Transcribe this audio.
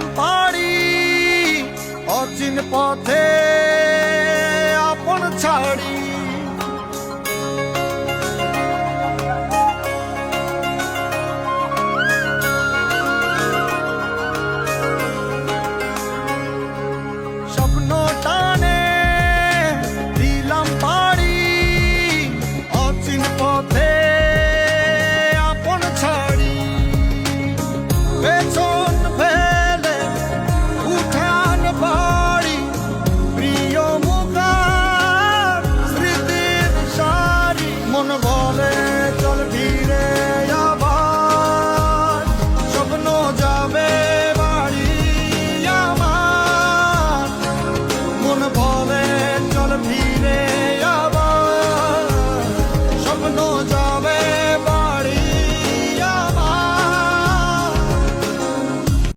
দিলাম পাড়ি অচিন পথে চল ভিড়ে